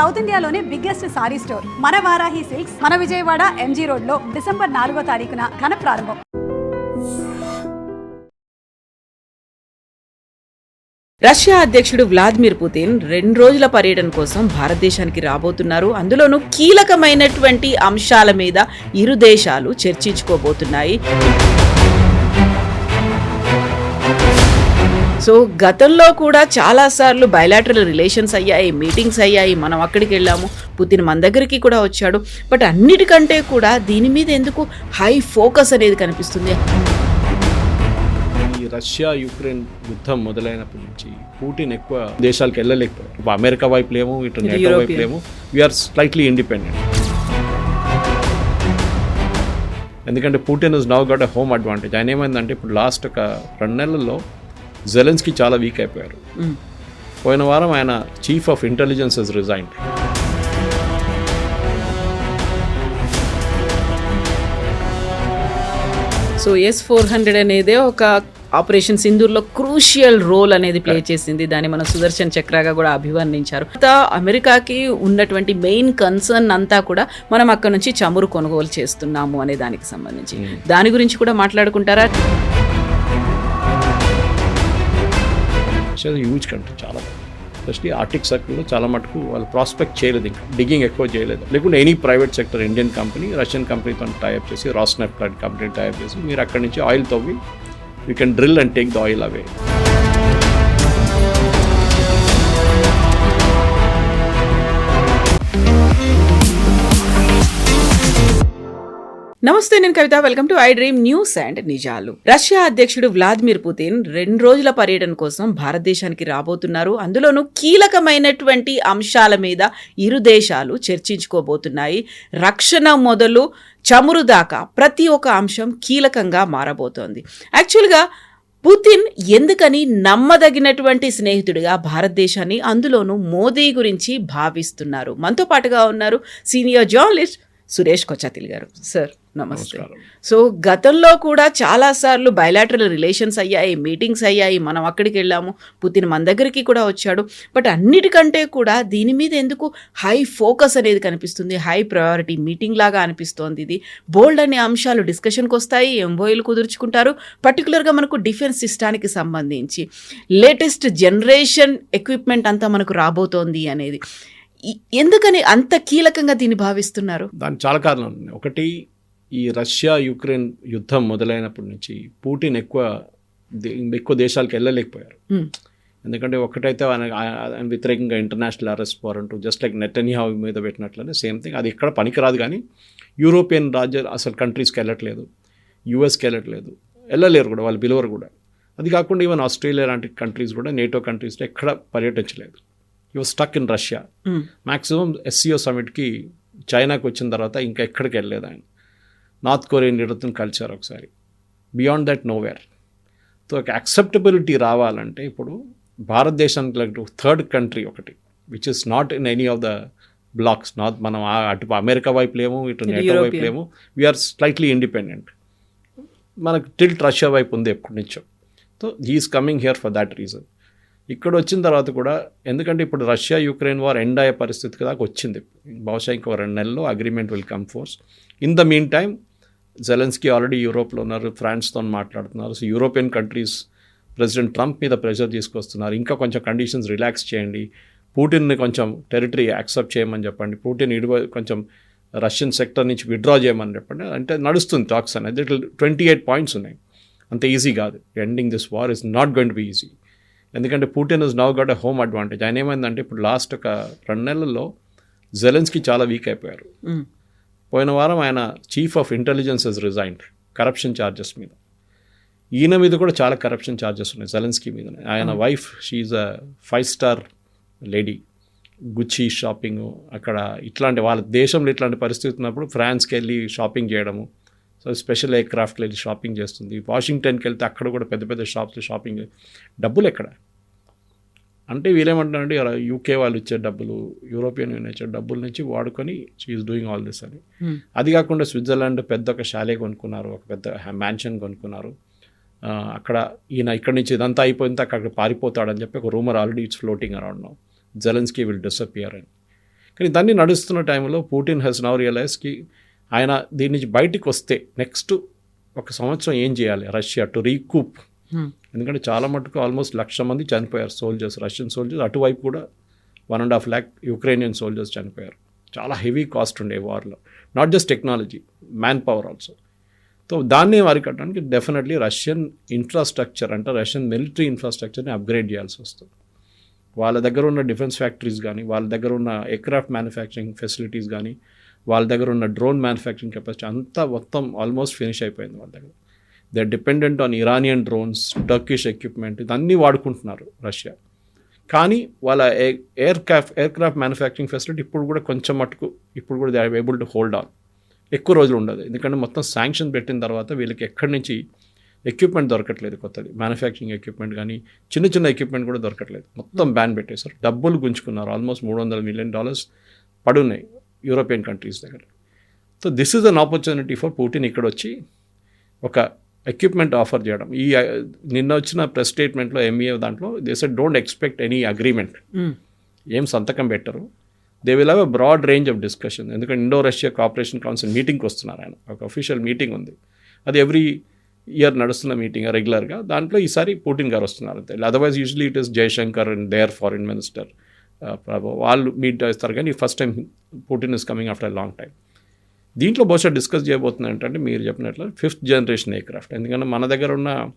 South ఇండియాలోనే biggest sari store. మన Varahi silks మన విజయవాడ ఎంజీ రోడ్లో డిసెంబర్ నాలుగో తారీఖున ఘన ప్రారంభం. రష్యా అధ్యక్షుడు వ్లాదిమిర్ పుతిన్ రెండు రోజుల పర్యటన కోసం భారతదేశానికి రాబోతున్నారు. అందులోనూ కీలకమైనటువంటి అంశాల మీద ఇరు దేశాలు చర్చించుకోబోతున్నాయి. సో గతంలో కూడా చాలాసార్లు బయలాటరల్ రిలేషన్స్ అయ్యాయి మీటింగ్స్ అయ్యాయి మనం అక్కడికి వెళ్ళాము పుతిన్ మన దగ్గరికి కూడా వచ్చాడు. బట్ అన్నిటికంటే కూడా దీని మీద ఎందుకు హై ఫోకస్ అనేది కనిపిస్తుంది? ఈ రష్యా యుక్రెయిన్ యుద్ధం మొదలైనప్పటి నుంచి పుటిన్ ఎక్కువ దేశాలకు వెళ్ళలేకపోయారు అమెరికా వైపు లేము ఇటు నేటో వైపు. లేము. వీఆర్ స్లైట్లీ ఇండిపెండెంట్ ఎందుకంటే Putin is now got a home advantage ఆయన ఏమైందంటే ఇప్పుడు లాస్ట్ ఒక రెండు నెలల్లో జెలెన్స్కి చాలా వీక్ అయిపోయారు. పోయిన వారం ఆయన chief of intelligence is resigned so S four hundred అనేది ఒక ఆపరేషన్ సింధూర్లో క్రూషియల్ రోల్ అనేది ప్లే చేసింది. దాన్ని మన సుదర్శన్ చక్రగా కూడా అభివర్ణించారు. అమెరికాకి ఉన్నటువంటి మెయిన్ కన్సర్న్ అంతా కూడా మనం అక్కడ నుంచి చమురు కొనుగోలు చేస్తున్నాము అనే దానికి సంబంధించి. దాని గురించి కూడా మాట్లాడుకుంటారా? రష్యా హ్యూజ్ కంట్రీ చాలా ఎస్పెషలీ ఆర్టిక్ సర్కిల్లో చాలా మటుకు వాళ్ళు ప్రాస్పెక్ట్ చేయలేదు ఇంకా డిగ్గింగ్ ఎక్కువ చేయలేదు. లేకుంటే any private sector Indian company Russian కంపెనీతో టైప్ చేసి రాస్నెఫ్ట్ లాంటి కంపెనీ టైప్ చేసి మీరు అక్కడి నుంచి ఆయిల్ తవ్వి you can drill and take the oil away నమస్తే నేను Kavitha. Welcome to I dream news and నిజాలు రష్యా అధ్యక్షుడు వ్లాదిమిర్ పుతిన్ రెండు రోజుల పర్యటన కోసం భారతదేశానికి రాబోతున్నారు. అందులోనూ కీలకమైనటువంటి అంశాల మీద ఇరు దేశాలు చర్చించుకోబోతున్నాయి. రక్షణ మొదలు చమురు దాకా ప్రతి ఒక్క అంశం కీలకంగా మారబోతోంది. యాక్చువల్గా పుతిన్ ఎందుకని నమ్మదగినటువంటి స్నేహితుడిగా భారతదేశాన్ని అందులోనూ మోదీ గురించి భావిస్తున్నారు. మనతో పాటుగా ఉన్నారు సీనియర్ జర్నలిస్ట్ సురేష్ కొచ్చాతిల్ గారు. సార్ నమస్తే. సో గతంలో కూడా చాలాసార్లు బయలాటరల్ రిలేషన్స్ అయ్యాయి మీటింగ్స్ అయ్యాయి మనం అక్కడికి వెళ్ళాము పుతిన్ మన దగ్గరికి కూడా వచ్చాడు. బట్ అన్నిటికంటే కూడా దీని మీద ఎందుకు హై ఫోకస్ అనేది కనిపిస్తుంది హై ప్రయారిటీ మీటింగ్ లాగా అనిపిస్తోంది ఇది. బోల్డ్ అనే అంశాలు డిస్కషన్కి వస్తాయి ఎంఓఏలు కుదుర్చుకుంటారు పర్టికులర్గా మనకు డిఫెన్స్ సిస్టానికి సంబంధించి. లేటెస్ట్ జనరేషన్ ఎక్విప్మెంట్ అంతా మనకు రాబోతోంది అనేది. ఎందుకని అంత కీలకంగా దీన్ని భావిస్తున్నారు? దానికి చాలా కారణాలు ఒకటి ఈ రష్యా యుక్రెయిన్ యుద్ధం మొదలైనప్పటి నుంచి పుటిన్ ఎక్కువ ఎక్కువ దేశాలకు వెళ్ళలేకపోయారు. ఎందుకంటే ఒకటైతే ఆయన వ్యతిరేకంగా international arrest warrant just like Netanyahu మీద పెట్టినట్లనే సేమ్ థింగ్. అది ఎక్కడ పనికిరాదు కానీ యూరోపియన్ రాజ్య అసలు కంట్రీస్కి వెళ్ళట్లేదు. యూఎస్కి వెళ్ళట్లేదు. వెళ్ళలేరు కూడా వాళ్ళు పిలవరు కూడా. అది కాకుండా ఈవెన్ ఆస్ట్రేలియా లాంటి కంట్రీస్ కూడా నేటో కంట్రీస్లో ఎక్కడ పర్యటించలేదు. You stuck in Russia. Maximum SCO సమిట్కి చైనాకి వచ్చిన తర్వాత ఇంకా ఎక్కడికి వెళ్ళలేదు ఆయన. నార్త్ కొరియన్ లీడర్తో కలిశారు ఒకసారి. Beyond that nowhere. సో ఒక యాక్సెప్టబిలిటీ రావాలంటే ఇప్పుడు భారతదేశానికి థర్డ్ కంట్రీ ఒకటి which is not in any of the blocks not మనం అటు అమెరికా వైపు లేము ఇటు నేటో వైపు European. లేము. వీఆర్ స్లైట్లీ ఇండిపెండెంట్ మనకు టిల్ట్ రష్యా వైపు ఉంది ఎప్పటి నుంచో. So he's coming here for that reason ఇక్కడ వచ్చిన తర్వాత కూడా ఎందుకంటే ఇప్పుడు రష్యా యుక్రెయిన్ వార్ ఎండ్ అయ్యే పరిస్థితికి దాకా వచ్చింది. బహుశా ఇంకో రెండు నెలల్లో agreement will come force in the mean time Zelensky already యూరోప్లో ఉన్నారు ఫ్రాన్స్తో మాట్లాడుతున్నారు. So European countries president Trump మీద ప్రెషర్ తీసుకొస్తున్నారు. ఇంకా కొంచెం కండిషన్స్ రిలాక్స్ చేయండి. పూటిన్ని కొంచెం టెరిటరీ యాక్సెప్ట్ చేయమని చెప్పండి. పూటిన్ ఇడివ కొంచెం రష్యన్ సెక్టర్ నుంచి విత్డ్రా చేయమని చెప్పండి. అంటే నడుస్తుంది టాక్స్ అనేది. ట్వంటీ ఎయిట్ పాయింట్స్ ఉన్నాయి. అంత ఈజీ కాదు. Ending this war is not going to be easy ఎందుకంటే Putin is now got a home advantage ఆయన ఏమైందంటే ఇప్పుడు లాస్ట్ ఒక రెండు నెలల్లో జెలెన్స్కి చాలా వీక్ అయిపోయారు. Hmm. పోయిన వారం ఆయన chief of intelligence is resigned corruption charges మీద. ఈయన మీద కూడా చాలా కరప్షన్ ఛార్జెస్ ఉన్నాయి జెలెన్స్కీ మీద ఆయన wife she a five star lady Gucci shopping అక్కడ ఇట్లాంటి వాళ్ళ దేశంలో ఇట్లాంటి పరిస్థితి ఉన్నప్పుడు ఫ్రాన్స్కి వెళ్ళి షాపింగ్ చేయడము సో స్పెషల్ ఎయిర్ క్రాఫ్ట్కి వెళ్ళి షాపింగ్ చేస్తుంది. వాషింగ్టన్కి వెళ్తే అక్కడ కూడా పెద్ద పెద్ద షాప్స్లో షాపింగ్ డబ్బులు ఎక్కడ? అంటే వీళ్ళేమంటారంటే యూకే వాళ్ళు ఇచ్చే డబ్బులు యూరోపియన్ యూనియన్ ఇచ్చే డబ్బుల నుంచి వాడుకొని షీఈస్ డూయింగ్ ఆల్ దిస్ అని. Hmm. అది కాకుండా స్విట్జర్లాండ్ పెద్ద ఒక షాలే కొనుక్కున్నారు ఒక పెద్ద మ్యాన్షన్ కొనుక్కున్నారు. అక్కడ ఈయన ఇక్కడి నుంచి ఇదంతా అయిపోయిన తర్వాత అక్కడ పారిపోతాడని చెప్పి ఒక rumour already it's floating around now Zelensky will disappear అని. కానీ దాన్ని నడుస్తున్న టైంలో పుటిన్ హెస్ నవ్ రియలైజ్కి ఆయన దీని నుంచి బయటికి వస్తే నెక్స్ట్ ఒక సంవత్సరం ఏం చేయాలి? Russia to recoup Hmm. ఎందుకంటే చాలా మటుకు ఆల్మోస్ట్ లక్ష మంది చనిపోయారు సోల్జర్స్ రష్యన్ సోల్జర్స్ అటువైపు కూడా one and half lakh Ukrainian soldiers చనిపోయారు. చాలా హెవీ కాస్ట్ ఉండే వార్లో not just technology man power also so దాన్ని అరికట్టడానికి డెఫినెట్లీ రష్యన్ ఇన్ఫ్రాస్ట్రక్చర్ అంటే రష్యన్ మిలిటరీ ఇన్ఫ్రాస్ట్రక్చర్ని అప్గ్రేడ్ చేయాల్సి వస్తుంది. వాళ్ళ దగ్గర ఉన్న డిఫెన్స్ ఫ్యాక్టరీస్ కానీ వాళ్ళ దగ్గర ఉన్న ఎయిర్క్రాఫ్ట్ మ్యానుఫ్యాక్చరింగ్ ఫెసిలిటీస్ కానీ వాళ్ళ దగ్గర ఉన్న డ్రోన్ మ్యానుఫ్యాక్చరింగ్ కెపాసిటీ అంతా మొత్తం ఆల్మోస్ట్ ఫినిష్ అయిపోయింది వాళ్ళ దగ్గర. They dependent on Iranian drones Turkish equipment ఇదన్నీ వాడుకుంటున్నారు రష్యా. కానీ వాళ్ళ aircraft aircraft manufacturing facility ఇప్పుడు కూడా కొంచెం మటుకు ఇప్పుడు కూడా they are able to hold on ఎక్కువ రోజులు ఉండదు. ఎందుకంటే మొత్తం శాంక్షన్ పెట్టిన తర్వాత వీళ్ళకి ఎక్కడి నుంచి ఎక్విప్మెంట్ దొరకట్లేదు కొత్తది. మ్యానుఫ్యాక్చరింగ్ ఎక్విప్మెంట్ కానీ చిన్న చిన్న ఎక్విప్మెంట్ కూడా దొరకట్లేదు. మొత్తం బ్యాన్ పెట్టేశారు. డబ్బులు గుంజుకున్నారు. ఆల్మోస్ట్ మూడు వందల మిలియన్ డాలర్స్ పడున్నాయి యూరోపియన్ కంట్రీస్ దగ్గర. So this is an opportunity for Putin ఇక్కడ వచ్చి ఒక ఎక్విప్మెంట్ ఆఫర్ చేయడం. ఈ నిన్న వచ్చిన ప్రెస్ స్టేట్మెంట్లో ఎంఈఏ దాంట్లో this don't expect any agreement ఏం సంతకం పెట్టరు. They will have a broad range of discussion ఎందుకంటే ఇండో రష్యా కోఆపరేషన్ కౌన్సిల్ మీటింగ్కి వస్తున్నారు ఆయన. ఒక అఫీషియల్ మీటింగ్ ఉంది. అది ఎవ్రీ ఇయర్ నడుస్తున్న మీటింగ్ రెగ్యులర్గా దాంట్లో ఈసారి పుటిన్ గారు వస్తున్నారు అంతే. Otherwise usually it is Jaishankar and there foreign minister వాళ్ళు మీట్ చేస్తారు కానీ first time Putin is coming after long time దీంట్లో బహుశా డిస్కస్ చేయబోతుంది ఏంటంటే మీరు చెప్పినట్లు ఫిఫ్త్ జనరేషన్ ఎయిర్క్రాఫ్ట్. ఎందుకంటే మన దగ్గర ఉన్న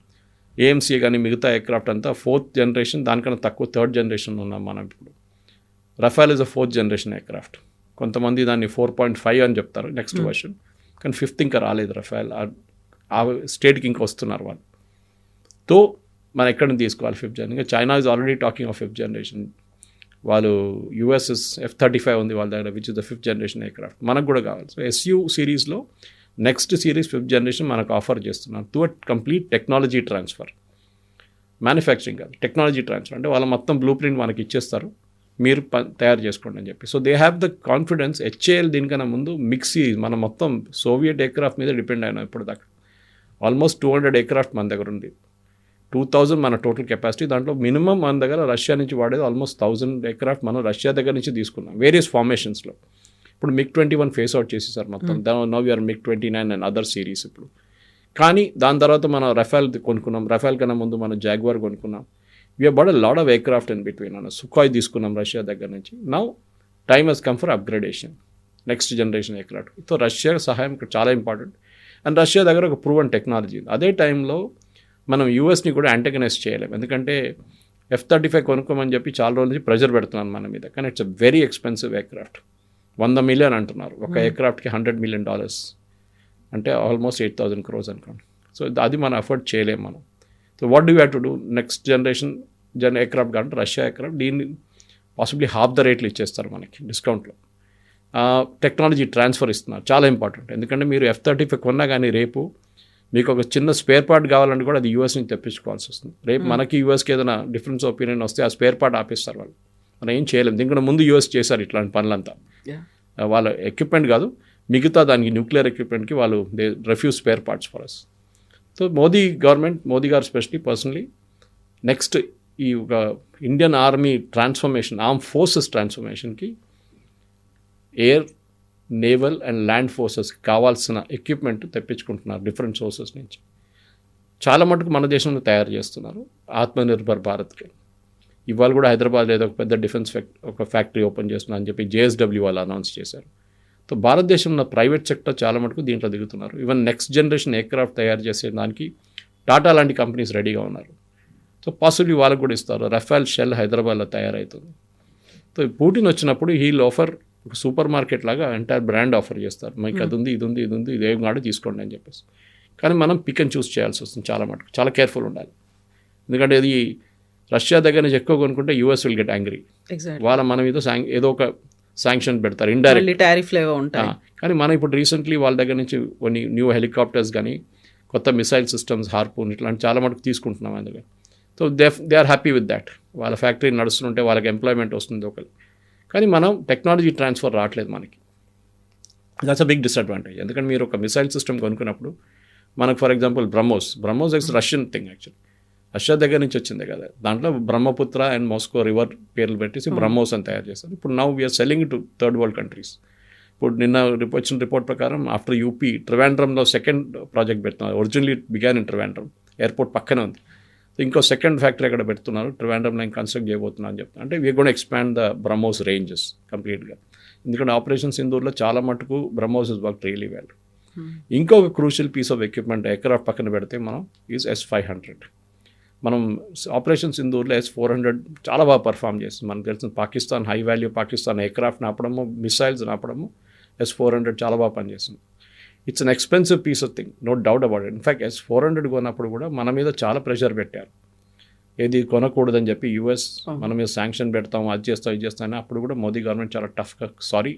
ఏఎంసీ కానీ మిగతా ఎయిర్క్రాఫ్ట్ అంతా ఫోర్త్ జనరేషన్ దానికన్నా తక్కువ థర్డ్ జనరేషన్ ఉన్నాం మనం ఇప్పుడు. Rafale is a fourth generation aircraft కొంతమంది దాన్ని ఫోర్ పాయింట్ ఫైవ్ అని చెప్తారు నెక్స్ట్ వర్షన్ కానీ ఫిఫ్త్ ఇంకా రాలేదు రఫాల్ ఆ స్టేట్కి ఇంకా వస్తున్నారు వాళ్ళు. తో మనం ఎక్కడ తీసుకోవాలి fifth generation China is already talking of fifth generation వాళ్ళు యుఎస్ఎస్ ఎఫ్ థర్టీ ఫైవ్ ఉంది వాళ్ళ దగ్గర which is the fifth generation aircraft మనకు కూడా కావాలి. సో ఎస్యూ సిరీస్లో నెక్స్ట్ సిరీస్ ఫిఫ్త్ జనరేషన్ మనకు ఆఫర్ చేస్తున్నారు. To complete technology transfer manufacturing కాదు టెక్నాలజీ ట్రాన్స్ఫర్ అంటే వాళ్ళ మొత్తం బ్లూ ప్రింట్ మనకి ఇచ్చేస్తారు. మీరు ప- తయారు చేసుకోండి అని చెప్పి. So they have the confidence HAL దీనికన్నా ముందు మిక్సీ మన మొత్తం సోవియట్ ఎయిర్క్రాఫ్ట్ మీద డిపెండ్ అయినా ఇప్పుడు దాకా ఆల్మోస్ట్ టూ హండ్రెడ్ ఎయిర్క్రాఫ్ట్ మన దగ్గర ఉంది. టూ థౌజండ్ మన టోటల్ కెపాసిటీ. దాంట్లో మినిమం మన దగ్గర రష్యా నుంచి వాడేది ఆల్మోస్ట్ థౌజండ్ ఎయిర్క్రాఫ్ట్ మనం రష్యా దగ్గర నుంచి తీసుకున్నాం. వేరియస్ ఫార్మేషన్స్లో ఇప్పుడు MiG twenty one phase out చేసేసారు మొత్తం. Now you are MiG twenty nine and other series ఇప్పుడు. కానీ దాని తర్వాత మనం రఫాల్ కొనుక్కున్నాం. రఫాల్ కన్నా ముందు మనం జాగ్వార్ కొనుక్కున్నాం. We bought a lot of aircraft in between అన్న సుఖాయ్ తీసుకున్నాం రష్యా దగ్గర నుంచి. Now time has come for upgradation next generation aircraft so Russia సహాయం చాలా ఇంపార్టెంట్ అండ్ రష్యా దగ్గర ఒక ప్రూవన్ టెక్నాలజీ ఉంది. అదే టైంలో మనం యూఎస్ని కూడా యాంటగనైజ్ చేయలేం. ఎందుకంటే ఎఫ్ థర్టీ ఫైవ్ కొనుక్కోమని చెప్పి చాలా రోజుల నుంచి ప్రెజర్ పెడుతున్నాను మన మీద. కానీ it's a very expensive aircraft వంద మిలియన్ అంటున్నారు. ఒక ఎయిర్క్రాఫ్ట్కి హండ్రెడ్ మిలియన్ డాలర్స్ అంటే ఆల్మోస్ట్ ఎయిట్ థౌసండ్ క్రోస్ అనుకోండి. సో అది మనం అఫోర్డ్ చేయలేం మనం. So what do have to do next generation gen aircraft కాబట్టి రష్యా ఎయిర్క్రాఫ్ట్ దీన్ని పాసిబ్లీ హాఫ్ ద రేట్లు ఇచ్చేస్తారు మనకి డిస్కౌంట్లో టెక్నాలజీ ట్రాన్స్ఫర్ ఇస్తున్నారు. చాలా ఇంపార్టెంట్ ఎందుకంటే మీరు ఎఫ్ థర్టీ ఫైవ్ కొన్నా కానీ రేపు మీకు ఒక చిన్న స్పేర్ పార్ట్ కావాలంటే కూడా అది యూఎస్ నుంచి తెప్పించుకోవాల్సి వస్తుంది. రేపు మనకి యూఎస్కి ఏదైనా డిఫరెన్స్ ఒపీనియన్ వస్తే ఆ స్పేర్ పార్ట్ ఆపేస్తారు వాళ్ళు. మనం ఏం చేయలేం. దీనికన్నా ముందు యూఎస్ చేశారు ఇట్లాంటి పనులంతా. వాళ్ళ ఎక్విప్మెంట్ కాదు మిగతా దానికి న్యూక్లియర్ ఎక్విప్మెంట్కి వాళ్ళు they refuse spare parts for us so Modi government Modi garu specially personally next ఈ ఒక Indian army transformation arm forces ట్రాన్స్ఫర్మేషన్కి air naval and land ఫోర్సెస్కి కావాల్సిన ఎక్విప్మెంట్ తెప్పించుకుంటున్నారు డిఫరెంట్ సోర్సెస్ నుంచి. చాలా మటుకు మన దేశంలో తయారు చేస్తున్నారు ఆత్మనిర్భర్ భారత్కి. ఇవాళ కూడా హైదరాబాద్ ఏదో ఒక పెద్ద డిఫెన్స్ ఫ్యాక్ ఒక ఫ్యాక్టరీ ఓపెన్ చేస్తున్నా అని చెప్పి జేఎస్డబ్ల్యూ వాళ్ళు అనౌన్స్ చేశారు. సో భారతదేశంలో ప్రైవేట్ సెక్టర్ చాలా మటుకు దీంట్లో దిగుతున్నారు. ఈవెన్ నెక్స్ట్ జనరేషన్ ఎయిర్క్రాఫ్ట్ తయారు చేసే దానికి టాటా లాంటి కంపెనీస్ రెడీగా ఉన్నారు. సో పాసిబిలీ వాళ్ళకు కూడా ఇస్తారు. రఫాల్ షెల్ హైదరాబాద్లో తయారవుతుంది సో పూటిన్ వచ్చినప్పుడు హీల్ ఆఫర్ ఒక సూపర్ మార్కెట్ లాగా ఎంటైర్ బ్రాండ్ ఆఫర్ చేస్తారు. మీకు అది ఉంది ఇది ఉంది ఇది ఉంది ఇది ఏం తీసుకోండి అని చెప్పేసి. కానీ మనం పిక్ అండ్ చూస్ చేయాల్సి వస్తుంది చాలా మటుకు. చాలా కేర్ఫుల్ ఉండాలి. ఎందుకంటే ఇది రష్యా దగ్గర నుంచి ఎక్కువ కొనుక్కుంటే యూఎస్ విల్ గెట్ యాంగ్రీ వాళ్ళ మన శాంక్ ఏదో ఒక శాంక్షన్ పెడతారు ఇండైరెక్ట్ ఏవో ఉంటాయి. కానీ మనం ఇప్పుడు రీసెంట్లీ వాళ్ళ దగ్గర నుంచి కొన్ని న్యూ హెలికాప్టర్స్ కానీ కొత్త మిసైల్ సిస్టమ్స్ హార్పూన్ ఇట్లాంటి చాలా మటుకు తీసుకుంటున్నాం అందులో so they they are happy with that వాళ్ళ ఫ్యాక్టరీ నడుస్తుంటే వాళ్ళకి ఎంప్లాయ్మెంట్ వస్తుంది ఒకరు కానీ మనం టెక్నాలజీ ట్రాన్స్ఫర్ రావట్లేదు మనకి. దట్స్ అ బిగ్ డిసడ్వాంటేజ్ ఎందుకంటే మీరు ఒక మిసైల్ సిస్టమ్ కొనుక్కున్నప్పుడు మనకు for example BrahMos. BrahMos is Russian thing actual Russia దగ్గర నుంచి వచ్చింది కదా. దాంట్లో బ్రహ్మపుత్ర అండ్ మాస్కో రివర్ పేర్లు పెట్టేసి బ్రహ్మోస్ అని తయారు చేస్తారు. ఇప్పుడు now we are selling to third world countries ఇప్పుడు నిన్న వచ్చిన రిపోర్ట్ ప్రకారం ఆఫ్టర్ యూపీ ట్రివాండ్రంలో సెకండ్ ప్రాజెక్ట్ పెడుతున్నారు originally began in Trivandrum airport పక్కనే ఉంది. ఇంకో సెకండ్ ఫ్యాక్టరీ అక్కడ పెడుతున్నారు? ట్రివాండ్రం నేను కన్స్ట్రక్ట్ చేయబోతున్నా అని చెప్తాను అంటే we gonna expand the BrahMos ranges కంప్లీట్గా ఎందుకంటే ఆపరేషన్ సింధూర్లో చాలా మటుకు BrahMos is work really well ఇంకొక crucial piece of equipment aircraft పక్కన పెడితే మనం ఈజ్ ఎస్ ఫైవ్ హండ్రెడ్ మనం ఆపరేషన్ సింధూర్లో ఎస్ ఫోర్ హండ్రెడ్ చాలా బాగా పర్ఫామ్ చేస్తుంది. మనకు తెలిసిన Pakistan high value Pakistan aircraft నాపడము missiles నాపడము ఎస్ ఫోర్ హండ్రెడ్ చాలా బాగా పనిచేస్తుంది. It's an expensive piece of thing no doubt about it in fact S four hundred కొన్నప్పుడు కూడా మన మీద చాలా ప్రెషర్ పెట్టారు. ఏది కొనకూడదని చెప్పి యూఎస్ మన మీద శాంక్షన్ పెడతాం అది చేస్తాం ఇది చేస్తాం అని అప్పుడు కూడా మోదీ గవర్నమెంట్ చాలా టఫ్గా సారీ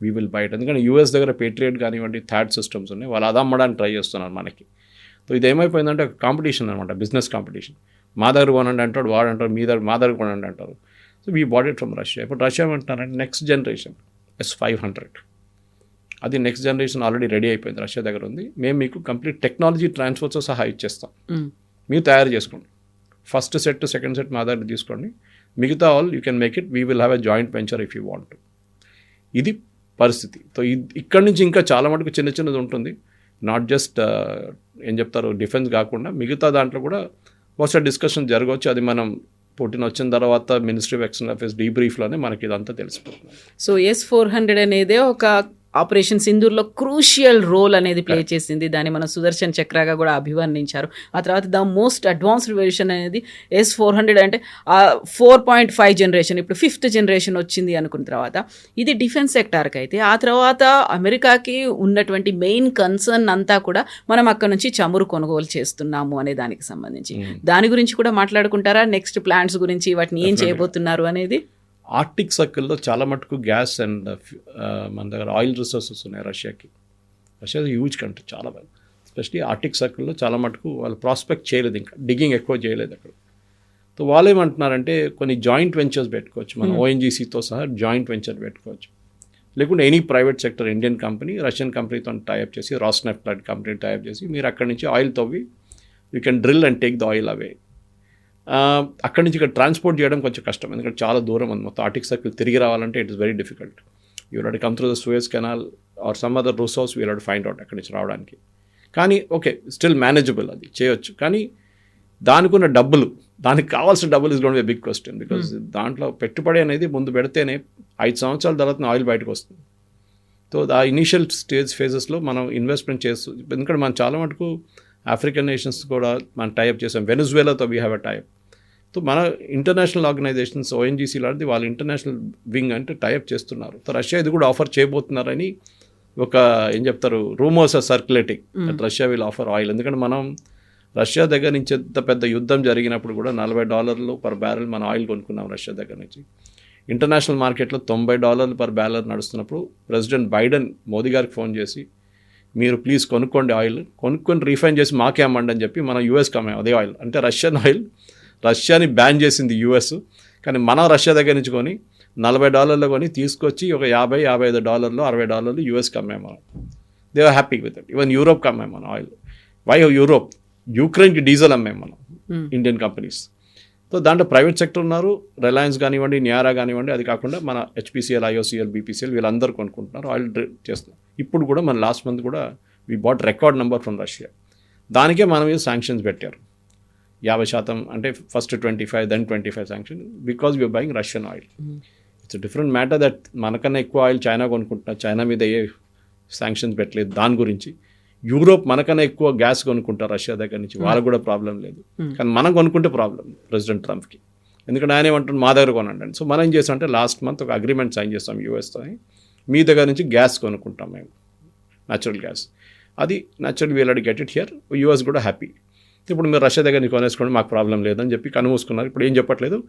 వీ విల్ బైట్ ఎందుకంటే యూఎస్ దగ్గర పేట్రియట్ కానివ్వండి థర్డ్ సిస్టమ్స్ ఉన్నాయి వాళ్ళు అది అమ్మడానికి ట్రై చేస్తున్నారు మనకి. సో ఇది ఏమైపోయిందంటే ఒక కాంపిటీషన్ అనమాట బిజినెస్ కాంపిటీషన్ మా దగ్గర కొనండి అంటాడు వాడు అంటారు మీ దగ్గర మా దగ్గర కొనండి అంటారు. So we it from Russia ఇప్పుడు రష్యా ఏమంటున్నారంటే next generation S five hundred అది నెక్స్ట్ జనరేషన్ ఆల్రెడీ రెడీ అయిపోయింది రష్యా దగ్గర ఉంది. మేము మీకు కంప్లీట్ టెక్నాలజీ ట్రాన్స్ఫర్తో సహా ఇచ్చేస్తాం. మీరు తయారు చేసుకోండి. ఫస్ట్ సెట్ సెకండ్ సెట్ మా దగ్గర తీసుకోండి. మిగతా all you can make it we will have a joint venture if you want ఇది పరిస్థితి. సో ఇక్కడి నుంచి ఇంకా చాలా మటుకు చిన్న చిన్నది ఉంటుంది. నాట్ జస్ట్ ఏం చెప్తారు డిఫెన్స్ కాకుండా మిగతా దాంట్లో కూడా బహుశా డిస్కషన్ జరగవచ్చు. అది మనం పుట్టిన వచ్చిన తర్వాత మినిస్ట్రీ ఆఫ్ ఎక్స్టర్నల్ అఫేర్స్ డీబ్రీఫ్లోనే మనకి ఇదంతా తెలిసిపోతుంది. సో ఎస్ ఫోర్ హండ్రెడ్ అనేదే ఒక ఆపరేషన్ సింధూర్లో క్రూషియల్ రోల్ అనేది ప్లే చేసింది. దాన్ని మనం సుదర్శన్ చక్రగా కూడా అభివర్ణించారు. ఆ తర్వాత ద మోస్ట్ అడ్వాన్స్డ్ వెర్షన్ అనేది ఎస్ ఫోర్ హండ్రెడ్ అంటే ఫోర్ పాయింట్ ఫైవ్ జనరేషన్ ఇప్పుడు ఫిఫ్త్ జనరేషన్ వచ్చింది అనుకున్న తర్వాత ఇది డిఫెన్స్ సెక్టార్కి అయితే. ఆ తర్వాత అమెరికాకి ఉన్నటువంటి మెయిన్ కన్సర్న్ అంతా కూడా మనం అక్కడ నుంచి చమురు కొనుగోలు చేస్తున్నాము అనే దానికి సంబంధించి. దాని గురించి కూడా మాట్లాడుకుంటారా? నెక్స్ట్ ప్లాంట్స్ గురించి వాటిని ఏం చేయబోతున్నారు అనేది? ఆర్టిక్ సర్కిల్లో చాలా మటుకు గ్యాస్ అండ్ మన దగ్గర ఆయిల్ రిసోర్సెస్ ఉన్నాయి రష్యాకి. రష్యా హ్యూజ్ కంట్రీ చాలా బాగా. ఎస్పెషలీ ఆర్టిక్ సర్కిల్లో చాలా మటుకు వాళ్ళు ప్రాస్పెక్ట్ చేయలేదు ఇంకా. డిగ్గింగ్ ఎక్కువ చేయలేదు అక్కడ. సో వాళ్ళు ఏమంటున్నారంటే కొన్ని జాయింట్ వెంచర్స్ పెట్టుకోవచ్చు. మన ఓఎన్జీసీతో సహా జాయింట్ వెంచర్ పెట్టుకోవచ్చు. లేకుంటే any private sector Indian company Russian కంపెనీతో టైప్ చేసి రాస్నెఫ్ట్ లాంటి కంపెనీ టైప్ చేసి మీరు అక్కడి నుంచి ఆయిల్ తవ్వి you can drill and take the oil away అక్కడి నుంచి ఇక్కడ ట్రాన్స్పోర్ట్ చేయడం కొంచెం కష్టం. ఎందుకంటే చాలా దూరం ఉంది మొత్తం ఆర్టిక్ సర్కిల్ తిరిగి రావాలంటే it is very difficult you had come through the Suez canal or some other resource we had find out అక్కడి నుంచి రావడానికి. కానీ ఓకే స్టిల్ మేనేజబుల్ అది. చేయొచ్చు. కానీ దానికి ఉన్న డబ్బులు దానికి కావాల్సిన డబ్బులు is gonna be big question because దాంట్లో పెట్టుబడి అనేది ముందు పెడితేనే ఐదు సంవత్సరాల తర్వాత ఆయిల్ బయటకు వస్తుంది. సో ఆ ఇనీషియల్ స్టేజ్ ఫేజెస్లో మనం ఇన్వెస్ట్మెంట్ చేస్తూ ఎందుకంటే మనం చాలా మటుకు ఆఫ్రికన్ నేషన్స్ కూడా మనం టైప్ చేసాం. వెనుజువేలాతో we have a tie up so మన ఇంటర్నేషనల్ ఆర్గనైజేషన్స్ ఓఎన్జీసీ లాంటిది వాళ్ళు ఇంటర్నేషనల్ వింగ్ అంటే టైప్ చేస్తున్నారు. సో రష్యా ఇది కూడా ఆఫర్ చేయబోతున్నారని ఒక ఏం చెప్తారు rumours are circulating that Russia will offer oil ఎందుకంటే మనం రష్యా దగ్గర నుంచి ఎంత పెద్ద యుద్ధం జరిగినప్పుడు కూడా నలభై డాలర్లు పర్ బ్యారెల్ మనం ఆయిల్ కొనుక్కున్నాం రష్యా దగ్గర నుంచి. ఇంటర్నేషనల్ మార్కెట్లో తొంభై డాలర్లు పర్ బ్యాలర్ నడుస్తున్నప్పుడు ప్రెసిడెంట్ బైడెన్ మోదీ గారికి ఫోన్ చేసి మీరు ప్లీజ్ కొనుక్కోండి ఆయిల్ కొనుక్కొని రీఫైన్ చేసి మాకే అమ్మండి అని చెప్పి మనం యూఎస్కి అమ్మాం అదే ఆయిల్ అంటే రష్యన్ ఆయిల్ రష్యాని బ్యాన్ చేసింది యూఎస్ కానీ మనం రష్యా దగ్గర నుంచి కొని నలభై డాలర్లు కొని తీసుకొచ్చి ఒక యాభై యాభై ఐదు డాలర్లు అరవై డాలర్లు యూఎస్కి అమ్మాం మనం. They are happy with it even యూరోప్కి అమ్మాం మనం ఆయిల్ వై యూరోప్ యూక్రెయిన్కి డీజిల్ అమ్మాం మనం. ఇండియన్ కంపెనీస్ సో దాంట్లో ప్రైవేట్ సెక్టర్ ఉన్నారు రిలయన్స్ కానివ్వండి నియారా కానివ్వండి అది కాకుండా మన హెచ్పిసిఎల్ ఐఓసిఎల్ బీపీసీఎల్ వీళ్ళందరూ కొనుక్కుంటున్నారు ఆయిల్ చేస్తున్నారు ఇప్పుడు కూడా మన లాస్ట్ మంత్ కూడా we bought record number from Russia దానికే మన మీద శాంక్షన్స్ పెట్టారు. యాభై శాతం అంటే first twenty five then twenty five sanction because we are buying Russian oil it's different matter that మనకన్నా ఎక్కువ ఆయిల్ చైనా కొనుక్కుంటున్నారు. చైనా మీద ఏ శాంక్షన్స్ పెట్టలేదు. దాని గురించి యూరోప్ మనకన్నా ఎక్కువ గ్యాస్ కొనుక్కుంటారు రష్యా దగ్గర నుంచి. వాళ్ళకు కూడా ప్రాబ్లం లేదు. కానీ మనం కొనుక్కుంటే ప్రాబ్లం ప్రెసిడెంట్ ట్రంప్కి. ఎందుకంటే ఆయన ఏమంటారు మా దగ్గర కొనండి. సో మనం ఏం చేస్తాం అంటే లాస్ట్ మంత్ ఒక అగ్రిమెంట్ సైన్ చేస్తాం యూఎస్తో మీ దగ్గర నుంచి గ్యాస్ కొనుక్కుంటాం మేము. న్యాచురల్ గ్యాస్ అది natural we'll get it here US కూడా హ్యాపీ ఇప్పుడు మీరు రష్యా దగ్గర నుంచి కొనేసుకోండి మాకు ప్రాబ్లం లేదని చెప్పి కనుమూసుకున్నారు. ఇప్పుడు ఏం చెప్పట్లేదు.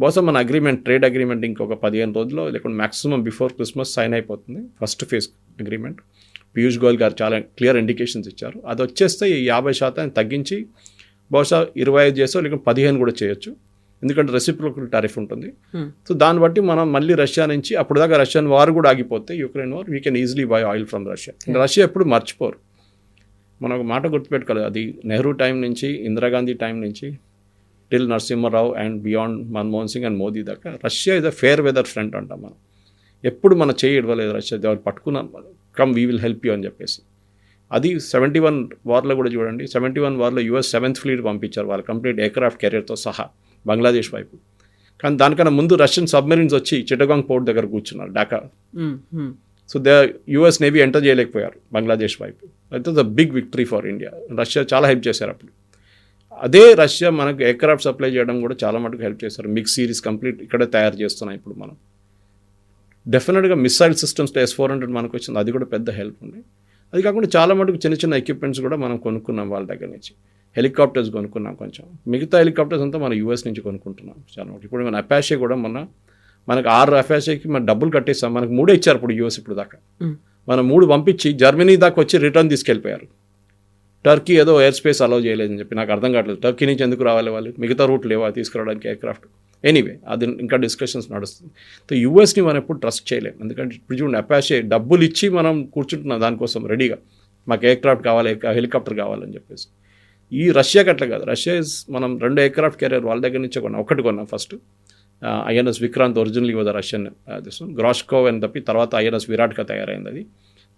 బహుశా మన అగ్రిమెంట్ ట్రేడ్ అగ్రిమెంట్ ఇంకొక పదిహేను రోజుల్లో లేకుంటే మాక్సిమం బిఫోర్ క్రిస్మస్ సైన్ అయిపోతుంది. First phase agreement Piyush Goyal garu చాలా క్లియర్ ఇండికేషన్స్ ఇచ్చారు. అది వచ్చేస్తే ఈ యాభై శాతాన్ని తగ్గించి బహుశా ఇరవై ఐదు చేసో లేకుంటే పదిహేను కూడా చేయొచ్చు. ఎందుకంటే రెసిప్రోకల్ టారిఫ్ ఉంటుంది. సో దాన్ని బట్టి మనం మళ్ళీ రష్యా నుంచి అప్పుడు దాకా రష్యన్ వార్ కూడా ఆగిపోతే Ukraine war we can easily buy oil from Russia Russia ఎప్పుడు మర్చిపోరు. మనం ఒక మాట గుర్తుపెట్టుకోవాలి. అది నెహ్రూ టైం నుంచి ఇందిరాగాంధీ టైం నుంచి till Narasimha Rao and beyond Manmohan Singh and Modi దాకా Russia is a fair weather friend అంటాం మనం. ఎప్పుడు మన చేయి ఇవ్వలేదు రష్యా. వాళ్ళు పట్టుకున్నాం come we will help you అని చెప్పేసి. అది సెవెంటీ వన్ వార్లో కూడా చూడండి. సెవెంటీ వన్ వార్లో యుఎస్ సెవెంత్ ఫ్లీట్ పంపించారు. వాళ్ళు కంప్లీట్ ఎయిర్క్రాఫ్ట్ కెరియర్తో సహా బంగ్లాదేశ్ వైపు. కానీ దానికన్నా ముందు రష్యన్ సబ్మెరీన్స్ వచ్చి చిట్టగాంగ్ పోర్ట్ దగ్గర కూర్చున్నారు Dhaka. So the US navy enter చేయలేకపోయారు బంగ్లాదేశ్ వైపు. అయితే the big victory for India Russia చాలా హెల్ప్ చేశారు అప్పుడు. అదే రష్యా మనకు ఎయిర్క్రాఫ్ట్ సప్లై చేయడం కూడా చాలా మటుకు హెల్ప్ చేశారు. మిక్స్ సిరీస్ కంప్లీట్ ఇక్కడే తయారు చేస్తున్నాం ఇప్పుడు మనం. డెఫినెట్గా missile systems S four hundred మనకు వచ్చింది అది కూడా పెద్ద హెల్ప్ ఉంది. అది కాకుండా చాలా మటుకు చిన్న చిన్న ఎక్విప్మెంట్స్ కూడా మనం కొనుక్కున్నాం వాళ్ళ దగ్గర నుంచి. హెలికాప్టర్స్ కొనుక్కున్నాం కొంచెం. మిగతా హెలికాప్టర్స్ అంతా మన యూఎస్ నుంచి కొనుక్కుంటున్నాం. చాలా మటుకు. ఇప్పుడు మన అపాషే కూడా మన మనకు ఆరు అపాషేకి మన డబ్బులు కట్టేస్తాం మనకు మూడే ఇచ్చారు ఇప్పుడు యూఎస్ ఇప్పుడు దాకా. మ్మ్. మనం మూడు పంపించి జర్మనీ దాకా వచ్చి రిటర్న్ తీసుకెళ్ళిపోయారు. టర్కీ ఏదో ఎయిర్ స్పేస్ అలౌ చేయలేదని చెప్పి. నాకు అర్థం కావట్లేదు. టర్కీ నుంచి ఎందుకు రావాలి వాళ్ళు? మిగతా రూట్ లేవా? తీసుకురావడానికి ఎయిర్క్రాఫ్ట్ ఎనీవే అది ఇంకా డిస్కషన్స్ నడుస్తుంది. సో యూఎస్ని మనం ఎప్పుడు ట్రస్ట్ చేయలేం. ఎందుకంటే ఇప్పుడు చూడండి అపాషే డబ్బులు ఇచ్చి మనం కూర్చుంటున్నాం దానికోసం రెడీగా మాకు ఎయిర్క్రాఫ్ట్ కావాలి హెలికాప్టర్ కావాలని చెప్పేసి. ఈ రష్యాకి అట్లా కాదు. రష్యా ఇస్ మనం రెండు ఎయిర్క్రాఫ్ట్ కెరియర్ వాళ్ళ దగ్గర నుంచే కొన్నాం. ఒకటి కొన్నాం first INS Vikrant originally was Russian this Gorshkov అని తప్పి తర్వాత ఐఎన్ఎస్ విరాట్గా తయారైంది అది.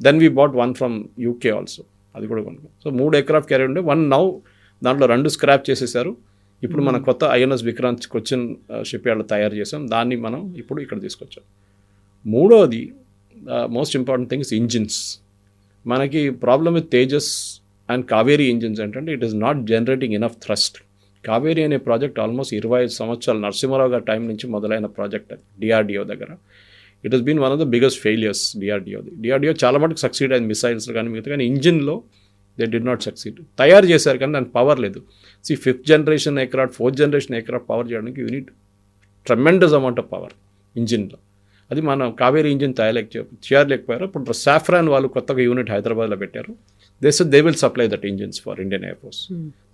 Then we bought one from UK also అది కూడా కొనుక్కోం సో మూడు ఎయిర్క్రాఫ్ట్ కెరియర్ ఉండే. వన్ నౌ దాంట్లో రెండు స్క్రాప్ చేసేసారు. ఇప్పుడు మన కొత్త ఐఎన్ఎస్ విక్రాంత్ కొచ్చిన్ షిప్ యార్డ్లో తయారు చేసాం దాన్ని మనం ఇప్పుడు ఇక్కడ తీసుకొచ్చాం. మూడవది మోస్ట్ ఇంపార్టెంట్ థింగ్స్ ఇంజిన్స్ మనకి problem with Tejas and Kaveri engines ఏంటంటే it is not generating enough thrust Kaveri అనే ప్రాజెక్ట్ ఆల్మోస్ట్ ఇరవై ఐదు సంవత్సరాలు నరసింహారావు గారి టైం నుంచి మొదలైన ప్రాజెక్ట్ అది డిఆర్డిఓ దగ్గర. It has been one of the. Biggest failures డిఆర్డిఓది DRDO చాలా మటుకు సక్సీడ్ అయింది మిసైల్స్ కానీ మిగతా కానీ ఇంజిన్లో దే డి నాట్ సక్సీడ్ తయారు చేశారు కానీ దానికి పవర్ లేదు. See fifth generation aircraft fourth generation aircraft power చేయడానికి unit tremendous amount of power ఇంజిన్లో. అది మనం కావేరీ ఇంజిన్ తయారలేక చేయలేకపోయారు ఇప్పుడు సాఫ్రాన్ వాళ్ళు కొత్తగా యూనిట్ హైదరాబాద్లో పెట్టారు. They so they will supply that engines for Indian air force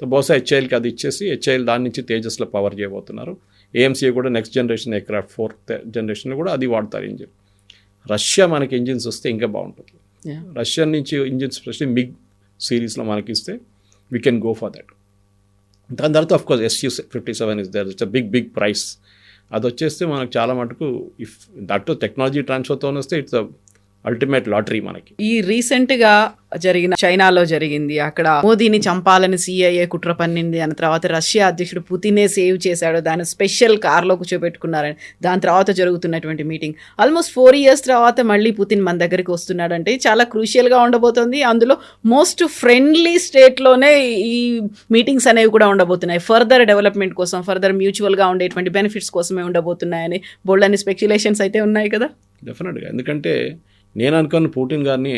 so బహుశా హెచ్ఐఎల్కి అది ఇచ్చేసి హెచ్ఐఎల్ దాని నుంచి తేజస్లో పవర్ చేయబోతున్నారు. ఏఎంసీ కూడా నెక్స్ట్ జనరేషన్ ఎయిర్క్రాఫ్ట్ ఫోర్త్ జనరేషన్లో కూడా అది వాడతారు ఇంజిన్. రష్యా మనకి ఇంజిన్స్ వస్తే ఇంకా బాగుంటుంది. రష్యా నుంచి ఇంజిన్స్ స్పెషల్లీ మిగ్ సిరీస్లో మనకి ఇస్తే we can go for that దాని తర్వాత of course SU fifty seven is there it's a big big price అది వచ్చేస్తే మనకు చాలా మటుకు ఇఫ్ దట్ టెక్నాలజీ ట్రాన్స్ఫర్తో వస్తే ఇట్స్ అల్టిమేట్ లాటరీ మనకి. ఈ రీసెంట్గా జరిగిన చైనాలో జరిగింది. అక్కడ మోదీని చంపాలని సిఐఏ కుట్ర పన్నింది. అని తర్వాత రష్యా అధ్యక్షుడు పుతినే సేవ్ చేశాడు. దాన్ని స్పెషల్ కార్లో కూర్చోబెట్టుకున్నారని దాని తర్వాత జరుగుతున్నటువంటి మీటింగ్ ఆల్మోస్ట్ ఫోర్ ఇయర్స్ తర్వాత మళ్ళీ పుతిన్ మన దగ్గరికి వస్తున్నాడంటే చాలా crucial గా ఉండబోతోంది. అందులో మోస్ట్ ఫ్రెండ్లీ స్టేట్లోనే ఈ మీటింగ్స్ అనేవి కూడా ఉండబోతున్నాయి. ఫర్దర్ డెవలప్మెంట్ కోసం ఫర్దర్గా ఉండేటువంటి బెనిఫిట్స్ కోసమే ఉండబోతున్నాయని బోల్డ్ అని స్పెక్యులేషన్స్ అయితే ఉన్నాయి కదా? డెఫినెట్గా ఎందుకంటే నేను అనుకున్న పుటిన్ గారిని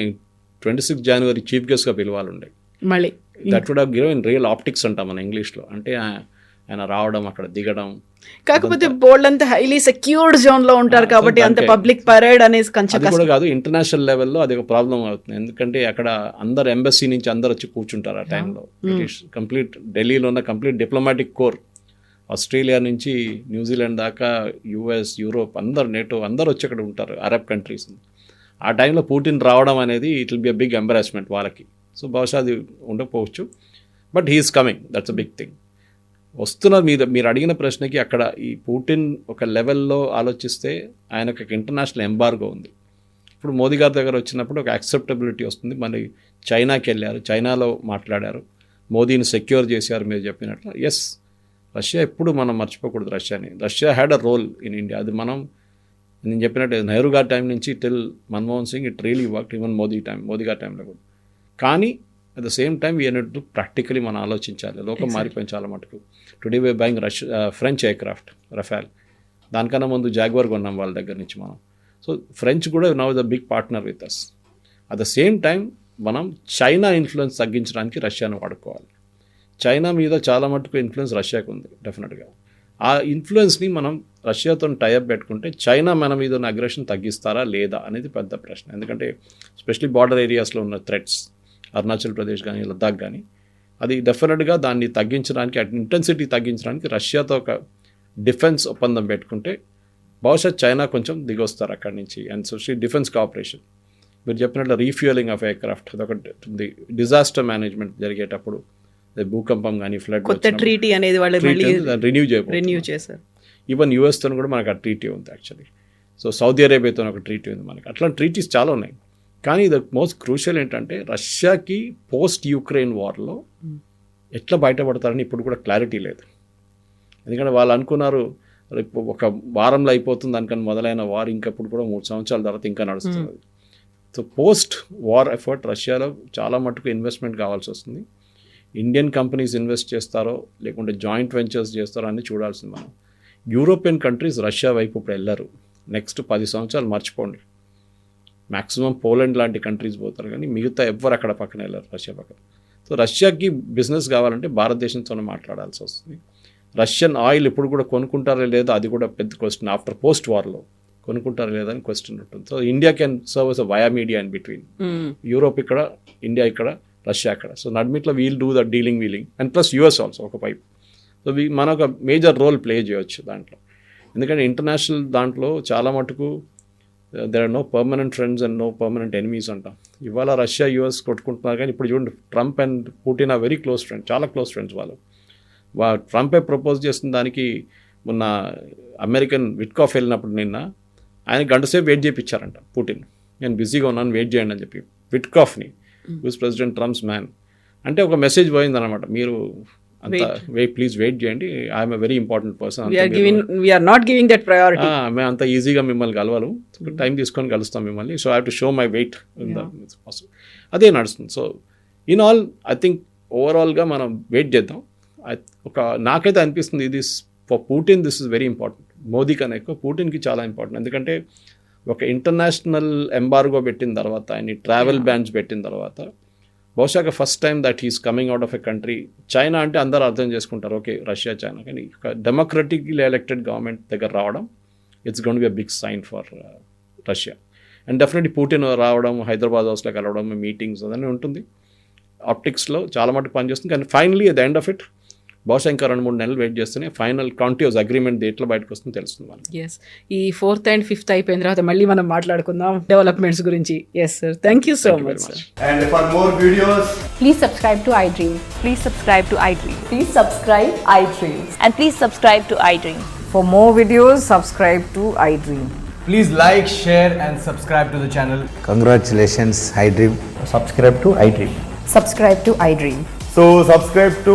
ట్వంటీ సిక్స్ జనవరి చీఫ్ గెస్ట్గా పిలవాలండే. మళ్ళీ that would have given real optics అంటాం మన ఇంగ్లీష్లో. అంటే ఆయన రావడం అక్కడ దిగడం. కాకపోతే బోల్డ్ అంతా హైలీ సెక్యూర్డ్ జోన్లో ఉంటారు కాబట్టి అంత పబ్లిక్ పరేడ్ అనేది కొంచెం కూడా కాదు ఇంటర్నేషనల్ లెవెల్లో అది ఒక ప్రాబ్లం అవుతుంది. ఎందుకంటే అక్కడ అందరు ఎంబసీ నుంచి అందరు వచ్చి కూర్చుంటారు ఆ టైంలో బ్రిటిష్ కంప్లీట్ ఢిల్లీలో ఉన్న కంప్లీట్ డిప్లొమాటిక్ కోర్ ఆస్ట్రేలియా నుంచి న్యూజిలాండ్ దాకా యుఎస్ యూరోప్ అందరు నేటో అందరు వచ్చి అక్కడ ఉంటారు అరబ్ కంట్రీస్ ఆ టైంలో పుటిన్ రావడం అనేది it will be a big embarrassment వాళ్ళకి. సో బహుశా అది ఉండకపోవచ్చు. But he is coming that's a big thing వస్తున్న మీద మీరు అడిగిన ప్రశ్నకి అక్కడ ఈ పుటిన్ ఒక లెవెల్లో ఆలోచిస్తే ఆయనకు ఒక ఇంటర్నేషనల్ ఎంబార్గో ఉంది. ఇప్పుడు మోదీ గారి దగ్గర వచ్చినప్పుడు ఒక యాక్సెప్టబిలిటీ వస్తుంది. మళ్ళీ చైనాకి వెళ్ళారు చైనాలో మాట్లాడారు. మోదీని సెక్యూర్ చేశారు మీరు చెప్పినట్లు. ఎస్ రష్యా ఎప్పుడు మనం మర్చిపోకూడదు రష్యాని. Russia had a role in India అది మనం నేను చెప్పినట్టు నెహ్రూ గారి టైం నుంచి till Manmohan Singh it really work even Modi time Modi గారి టైంలో కూడా. కానీ at the same time we need practically మనం ఆలోచించాలి. లోకం మారిపోయింది చాలా మటుకు. టుడే వే బయింగ్ రష్ ఫ్రెంచ్ ఎయిర్క్రాఫ్ట్ రఫాల్ దానికన్నా ముందు జాగ్వర్ కొన్నాం వాళ్ళ దగ్గర నుంచి మనం. సో ఫ్రెంచ్ కూడా now the big partner with us at the same time మనం చైనా ఇన్ఫ్లుయెన్స్ తగ్గించడానికి రష్యాను వాడుకోవాలి. చైనా మీద చాలా మటుకు ఇన్ఫ్లుయెన్స్ రష్యాకు ఉంది డెఫినెట్గా ఆ ఇన్ఫ్లుయెన్స్ని మనం రష్యాతో టైఅప్ పెట్టుకుంటే చైనా మన మీద ఉన్న అగ్రెషన్ తగ్గిస్తారా లేదా అనేది పెద్ద ప్రశ్న. ఎందుకంటే స్పెషలీ బార్డర్ ఏరియాస్లో ఉన్న థ్రెట్స్ అరుణాచల్ ప్రదేశ్ కానీ లద్దాఖ్ కానీ అది డెఫినెట్గా దాన్ని తగ్గించడానికి ఇంటెన్సిటీ తగ్గించడానికి రష్యాతో ఒక డిఫెన్స్ ఒప్పందం పెట్టుకుంటే బహుశా చైనా కొంచెం దిగొస్తారు అక్కడి నుంచి. అండ్ స్పెషలీ డిఫెన్స్ కోఆపరేషన్ మీరు చెప్పినట్లు రీఫ్యూయలింగ్ ఆఫ్ ఎయిర్క్రాఫ్ట్ అదొకటి డిజాస్టర్ మేనేజ్మెంట్ జరిగేటప్పుడు భూకంపం కానీ ఫ్లడ్ కొత్త ట్రీటీ అనేది వాళ్ళు రిన్యూ రెన్యూ చేశారు. ఈవెన్ యూఎస్తో కూడా మనకు ఆ ట్రీటీ ఉంది యాక్చువల్లీ సో సౌదీ అరేబియాతో ఒక ట్రీటీ ఉంది మనకి. అట్లాంటి ట్రీటీస్ చాలా ఉన్నాయి. కానీ ద మోస్ట్ క్రూషియల్ ఏంటంటే రష్యాకి పోస్ట్ యుక్రెయిన్ వార్లో ఎట్లా బయటపడతారని ఇప్పుడు కూడా క్లారిటీ లేదు. ఎందుకంటే వాళ్ళు అనుకున్నారు రేపు ఒక వారంలో అయిపోతుంది అనుకని మొదలైన వార్ ఇంకప్పుడు కూడా మూడు సంవత్సరాల తర్వాత ఇంకా నడుస్తుంది. సో పోస్ట్ వార్ ఎఫర్ట్ రష్యాలో చాలా మటుకు ఇన్వెస్ట్మెంట్ కావాల్సి వస్తుంది. ఇండియన్ కంపెనీస్ ఇన్వెస్ట్ చేస్తారో లేకుంటే జాయింట్ వెంచర్స్ చేస్తారో అని చూడాల్సింది మనం. యూరోపియన్ కంట్రీస్ రష్యా వైపు ఇప్పుడు వెళ్ళరు నెక్స్ట్ పది సంవత్సరాలు మర్చిపోండి. మ్యాక్సిమం పోలాండ్ లాంటి కంట్రీస్ పోతారు కానీ మిగతా ఎవ్వరు అక్కడ పక్కన వెళ్ళరు రష్యా పక్కన. సో రష్యాకి బిజినెస్ కావాలంటే భారతదేశంతోనే మాట్లాడాల్సి వస్తుంది. రష్యన్ ఆయిల్ ఇప్పుడు కూడా కొనుక్కుంటారా లేదా అది కూడా పెద్ద క్వశ్చన్ ఆఫ్టర్ పోస్ట్ వార్లో కొనుక్కుంటారా లేదా అని క్వశ్చన్ ఉంటుంది. So India can serve via media in between Europe ఇక్కడ ఇండియా ఇక్కడ రష్యా అక్కడ. So నడ్మిట్లో we'll do the dealing wheeling and plus US also ఒక పైప్ సో వీ మన ఒక మేజర్ రోల్ ప్లే చేయొచ్చు దాంట్లో. ఎందుకంటే ఇంటర్నేషనల్ దాంట్లో చాలా మటుకు there are no permanent friends and no permanent enemies అంటాం. ఇవాళ రష్యా యూఎస్ కొట్టుకుంటున్నారు కానీ ఇప్పుడు చూడండి Trump and Putin are very close friends చాలా క్లోజ్ ఫ్రెండ్స్ వాళ్ళు. వా ట్రంపే ప్రపోజ్ చేసిన దానికి మొన్న అమెరికన్ విట్కాఫ్ వెళ్ళినప్పుడు నిన్న ఆయన గంట సేపు వెయిట్ చేయించారంట పుటిన్ నేను బిజీగా ఉన్నాను వెయిట్ చేయండి అని చెప్పి. విట్కాఫ్ని విస్ ప్రెసిడెంట్ ట్రంప్స్ మ్యాన్ అంటే ఒక మెసేజ్ పోయిందన్నమాట. మీరు అంత వెయిట్ ప్లీజ్ వెయిట్ చేయండి. I'm very important person not giving that priority మేము అంత ఈజీగా మిమ్మల్ని కలవాలి టైం తీసుకొని కలుస్తాం మిమ్మల్ని. So I to show my weight అదే నడుస్తుంది. So in all I think ఓవరాల్గా మనం వెయిట్ చేద్దాం. ఒక నాకైతే అనిపిస్తుంది ఇది for Putin this is very important Modi కన్నా ఎక్కువ పూటిన్కి చాలా ఇంపార్టెంట్ ఎందుకంటే ఒక ఇంటర్నేషనల్ ఎంబార్గో పెట్టిన తర్వాత ఆయన ట్రావెల్ బ్యాన్స్ పెట్టిన తర్వాత బహుశా first time that he's coming out of a country China అంటే అందరూ అర్థం చేసుకుంటారు ఓకే రష్యా చైనా కానీ డెమోక్రటిక్లీ ఎలక్టెడ్ గవర్నమెంట్ దగ్గర రావడం it's gonna be a big sign for Russia and definitely Putin రావడం హైదరాబాద్ హౌస్లో కలవడం మీటింగ్స్ అదన్నీ ఉంటుంది. ఆప్టిక్స్లో చాలా మటుకు పనిచేస్తుంది. కానీ finally the end of it బహుశా ఇంకా రెండు మూడు నెలలు వెయిట్ చేస్తేనే ఫైనల్ కాంటిస్ అగ్రిమెంట్ డేట్లో బయటకు వస్తుంది తెలుస్తుంది మనం ఎస్ ఈ ఫోర్త్ అండ్ ఫిఫ్త్ అయిపోయిన తర్వాత మళ్ళీ మనం మాట్లాడుకుందాం డెవలప్మెంట్స్ గురించి. Yes sir thank you so much and for more videos please subscribe to I dream please subscribe to I dream please subscribe I dream and please subscribe to I dream for more videos subscribe to I dream please like share and subscribe to the channel congratulations I dream subscribe to I dream subscribe to I dream so subscribe to